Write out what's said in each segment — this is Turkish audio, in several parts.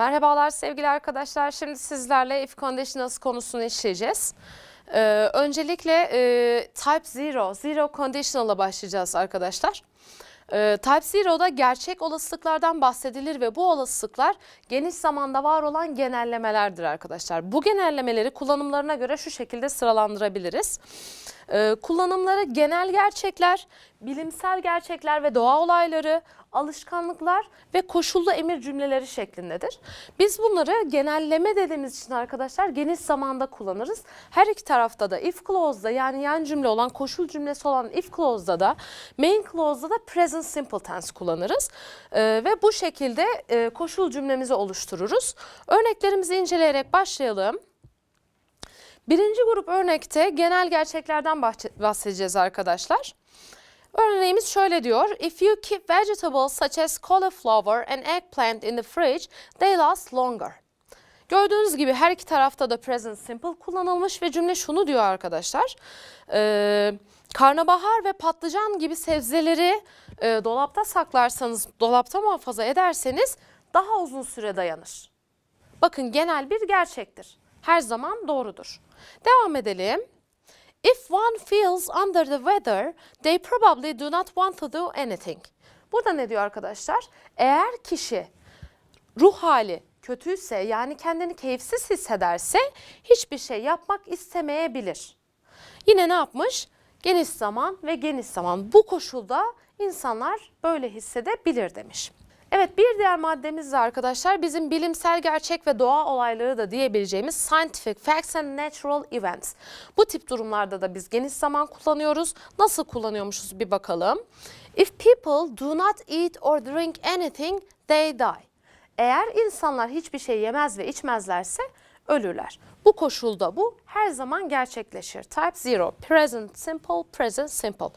Merhabalar sevgili arkadaşlar. Şimdi sizlerle if conditionals konusunu işleyeceğiz. Ee, öncelikle e, type zero, zero conditional'a başlayacağız arkadaşlar. Ee, type zero'da gerçek olasılıklardan bahsedilir ve bu olasılıklar geniş zamanda var olan genellemelerdir arkadaşlar. Bu genellemeleri kullanımlarına göre şu şekilde sıralandırabiliriz. Ee, kullanımları genel gerçekler, bilimsel gerçekler ve doğa olayları, alışkanlıklar ve koşullu emir cümleleri şeklindedir. Biz bunları genelleme dediğimiz için arkadaşlar geniş zamanda kullanırız. Her iki tarafta da if clause'da yani yan cümle olan koşul cümlesi olan if clause'da da main clause'da da present simple tense kullanırız. Ee, ve bu şekilde e, koşul cümlemizi oluştururuz. Örneklerimizi inceleyerek başlayalım. Birinci grup örnekte genel gerçeklerden bahsedeceğiz arkadaşlar. Örneğimiz şöyle diyor. If you keep vegetables such as cauliflower and eggplant in the fridge, they last longer. Gördüğünüz gibi her iki tarafta da present simple kullanılmış ve cümle şunu diyor arkadaşlar. Ee, karnabahar ve patlıcan gibi sebzeleri e, dolapta saklarsanız, dolapta muhafaza ederseniz daha uzun süre dayanır. Bakın genel bir gerçektir. Her zaman doğrudur. Devam edelim. If one feels under the weather, they probably do not want to do anything. Burada ne diyor arkadaşlar? Eğer kişi ruh hali kötüyse yani kendini keyifsiz hissederse hiçbir şey yapmak istemeyebilir. Yine ne yapmış? Geniş zaman ve geniş zaman. Bu koşulda insanlar böyle hissedebilir demiş. Evet bir diğer maddemiz de arkadaşlar bizim bilimsel gerçek ve doğa olayları da diyebileceğimiz scientific facts and natural events. Bu tip durumlarda da biz geniş zaman kullanıyoruz. Nasıl kullanıyormuşuz bir bakalım. If people do not eat or drink anything, they die. Eğer insanlar hiçbir şey yemez ve içmezlerse ölürler. Bu koşulda bu her zaman gerçekleşir. Type 0, present simple, present simple.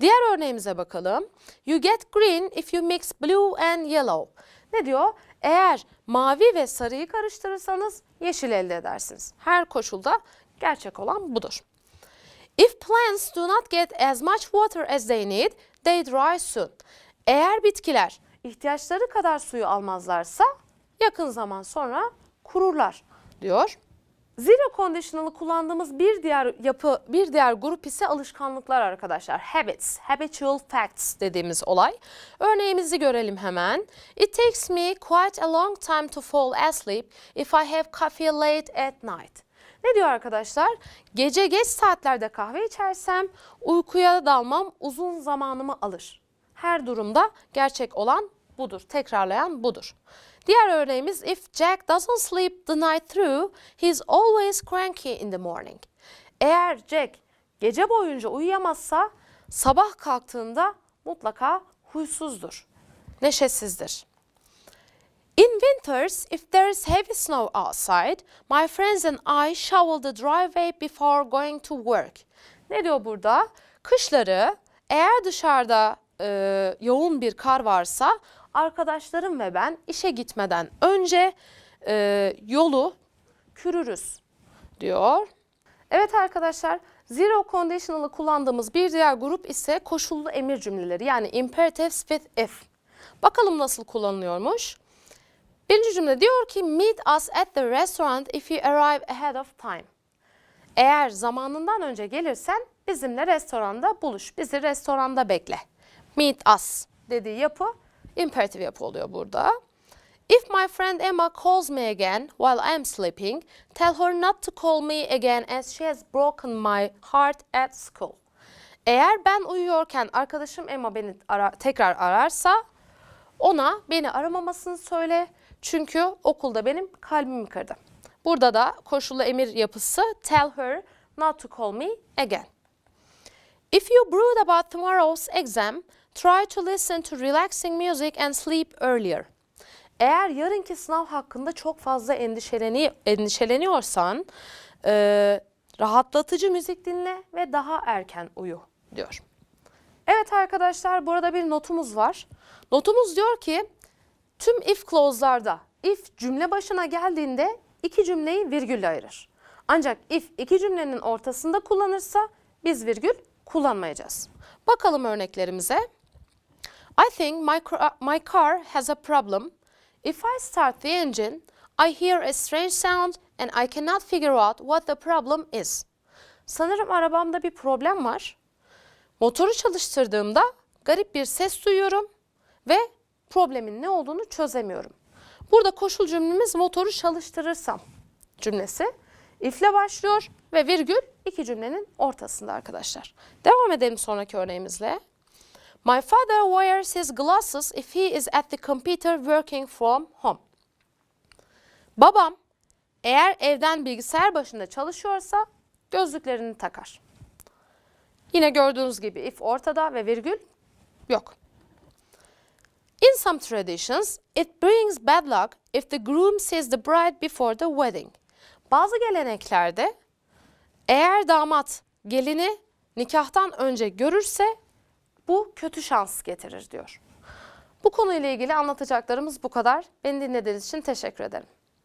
Diğer örneğimize bakalım. You get green if you mix blue and yellow. Ne diyor? Eğer mavi ve sarıyı karıştırırsanız yeşil elde edersiniz. Her koşulda gerçek olan budur. If plants do not get as much water as they need, they dry soon. Eğer bitkiler ihtiyaçları kadar suyu almazlarsa yakın zaman sonra kururlar diyor. Zero conditional'ı kullandığımız bir diğer yapı, bir diğer grup ise alışkanlıklar arkadaşlar. Habits, habitual facts dediğimiz olay. Örneğimizi görelim hemen. It takes me quite a long time to fall asleep if I have coffee late at night. Ne diyor arkadaşlar? Gece geç saatlerde kahve içersem uykuya dalmam uzun zamanımı alır. Her durumda gerçek olan budur. Tekrarlayan budur. Diğer örneğimiz if Jack doesn't sleep the night through, he's always cranky in the morning. Eğer Jack gece boyunca uyuyamazsa sabah kalktığında mutlaka huysuzdur, neşesizdir. In winters, if there is heavy snow outside, my friends and I shovel the driveway before going to work. Ne diyor burada? Kışları eğer dışarıda e, yoğun bir kar varsa arkadaşlarım ve ben işe gitmeden önce e, yolu kürürüz diyor. Evet arkadaşlar zero conditional'ı kullandığımız bir diğer grup ise koşullu emir cümleleri yani imperatives with if. Bakalım nasıl kullanılıyormuş. Birinci cümle diyor ki meet us at the restaurant if you arrive ahead of time. Eğer zamanından önce gelirsen bizimle restoranda buluş. Bizi restoranda bekle. Meet us dediği yapı imperatif yapı oluyor burada. If my friend Emma calls me again while I'm sleeping, tell her not to call me again as she has broken my heart at school. Eğer ben uyuyorken arkadaşım Emma beni ara- tekrar ararsa ona beni aramamasını söyle çünkü okulda benim kalbimi kırdı. Burada da koşullu emir yapısı tell her not to call me again. If you brood about tomorrow's exam, try to listen to relaxing music and sleep earlier. Eğer yarınki sınav hakkında çok fazla endişeleni, endişeleniyorsan, e, rahatlatıcı müzik dinle ve daha erken uyu diyor. Evet arkadaşlar burada bir notumuz var. Notumuz diyor ki tüm if clause'larda if cümle başına geldiğinde iki cümleyi virgülle ayırır. Ancak if iki cümlenin ortasında kullanırsa biz virgül kullanmayacağız. Bakalım örneklerimize. I think my, cra- my car has a problem. If I start the engine, I hear a strange sound and I cannot figure out what the problem is. Sanırım arabamda bir problem var. Motoru çalıştırdığımda garip bir ses duyuyorum ve problemin ne olduğunu çözemiyorum. Burada koşul cümlemiz motoru çalıştırırsam cümlesi. If ile başlıyor ve virgül iki cümlenin ortasında arkadaşlar. Devam edelim sonraki örneğimizle. My father wears his glasses if he is at the computer working from home. Babam eğer evden bilgisayar başında çalışıyorsa gözlüklerini takar. Yine gördüğünüz gibi if ortada ve virgül yok. In some traditions, it brings bad luck if the groom sees the bride before the wedding. Bazı geleneklerde eğer damat gelini nikahtan önce görürse bu kötü şans getirir diyor. Bu konuyla ilgili anlatacaklarımız bu kadar. Beni dinlediğiniz için teşekkür ederim.